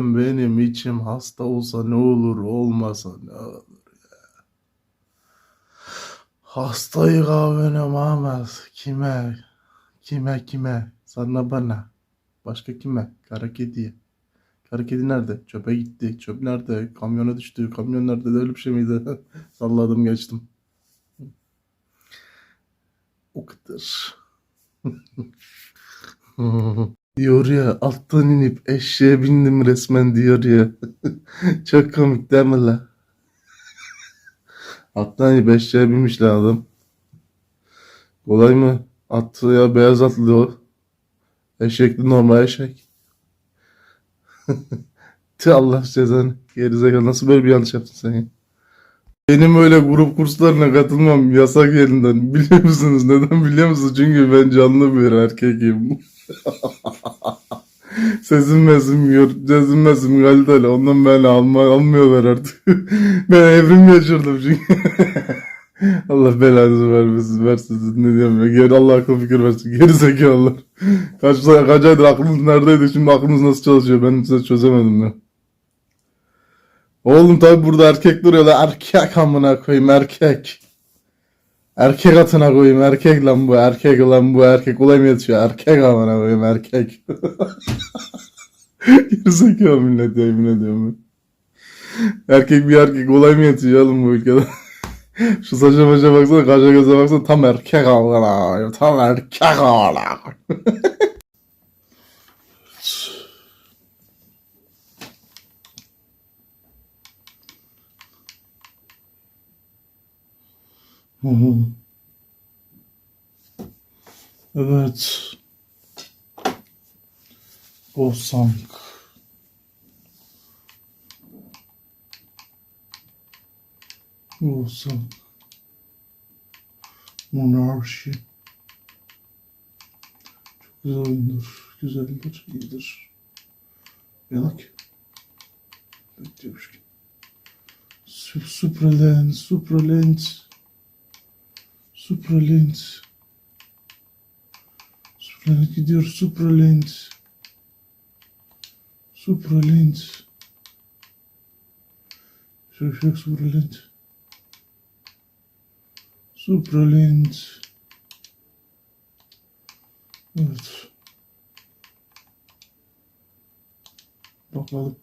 Benim içim hasta olsa ne olur olmasa ne olur ya. Hastayı kahvene Ahmet. Kime? Kime kime? Sana bana. Başka kime? Kara kediye. Kara kedi nerede? Çöpe gitti. Çöp nerede? Kamyona düştü. Kamyon nerede? Öyle bir şey miydi? Salladım geçtim. O kadar. diyor ya alttan inip eşeğe bindim resmen diyor ya. Çok komik değil mi la? Alttan inip eşeğe binmiş lan adam. Kolay mı? Atlı ya beyaz atlı o. Eşekli normal eşek. Tüh Allah cezanı. Gerizekalı nasıl böyle bir yanlış yaptın sen ya? Benim öyle grup kurslarına katılmam yasak elinden. Biliyor musunuz? Neden biliyor musunuz? Çünkü ben canlı bir erkekim. Sesim mesim yok. Sesim mesim kaliteli. Ondan beni alma, almıyorlar artık. ben evrim geçirdim çünkü. Allah belanızı vermesin. Versin ne diyeyim ya. Geri Allah akıl fikir versin. Geri zekalılar. Kaç, kaç aydır aklınız neredeydi? Şimdi aklınız nasıl çalışıyor? Ben size çözemedim ya. Oğlum tabi burada erkek duruyorlar. Erkek amına koyayım erkek. Erkek atına koyayım erkek lan bu erkek lan bu erkek ulan yetişiyor erkek amına koyayım erkek. Gerizekalı millet yemin ediyorum. ben. Erkek bir erkek olay mı yetişiyor oğlum bu ülkede? Şu saça maça baksana kaşa göze baksana tam erkek amına koyayım tam erkek amına koyayım. Hı hı. Evet. Bosank. Bosank. Monarşi. Çok güzel oyundur. Güzeldir, iyidir. Yanak. Bekliyormuş ki. Su- Supralent, Supralent. Supralent. Supralent gidiyor. Supralent. Supralent. Şok şok Supralent. Supralent. Evet. Bakalım.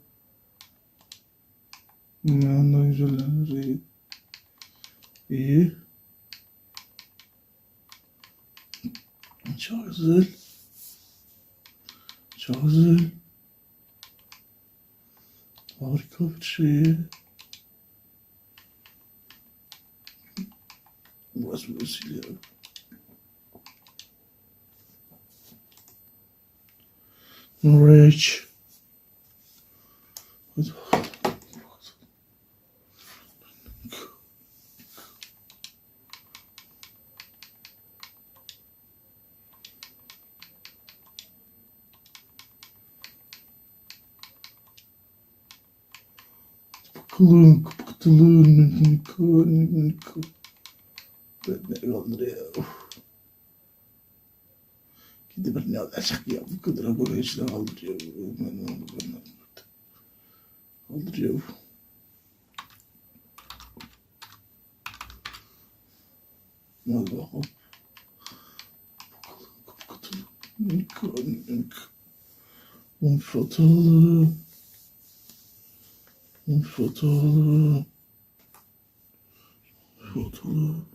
Dünyanın güzeller iyi. İyi. Çok güzel. Çok güzel. Harika bir şey. Burası burası ya. Rich. Bakalım kapatılın. Ben ne kaldırıyor? Gidip ne olacak ya? Bu kadar böyle işte kaldırıyor. Kaldırıyor. Hadi bakalım. Bakalım kapatılın. Kronik. Un fotoğrafı. Un fotoğrafı. Fotoğrafı.